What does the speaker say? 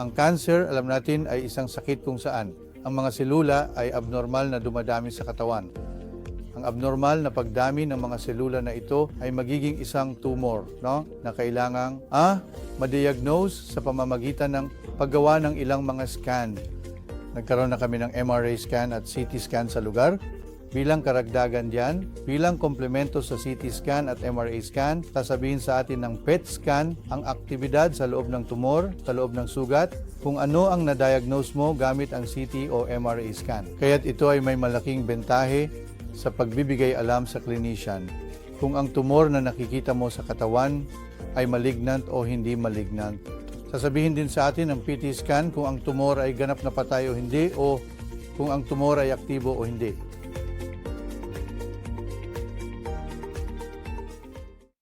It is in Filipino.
Ang cancer, alam natin, ay isang sakit kung saan ang mga selula ay abnormal na dumadami sa katawan. Ang abnormal na pagdami ng mga selula na ito ay magiging isang tumor, no? Na kailangang ah, ma-diagnose sa pamamagitan ng paggawa ng ilang mga scan. Nagkaroon na kami ng MRI scan at CT scan sa lugar. Bilang karagdagan diyan, bilang komplemento sa CT scan at MRI scan, sasabihin sa atin ng PET scan ang aktibidad sa loob ng tumor, sa loob ng sugat, kung ano ang na-diagnose mo gamit ang CT o MRI scan. Kaya't ito ay may malaking bentahe sa pagbibigay alam sa clinician kung ang tumor na nakikita mo sa katawan ay malignant o hindi malignant. Sasabihin din sa atin ng PT scan kung ang tumor ay ganap na patay o hindi o kung ang tumor ay aktibo o hindi.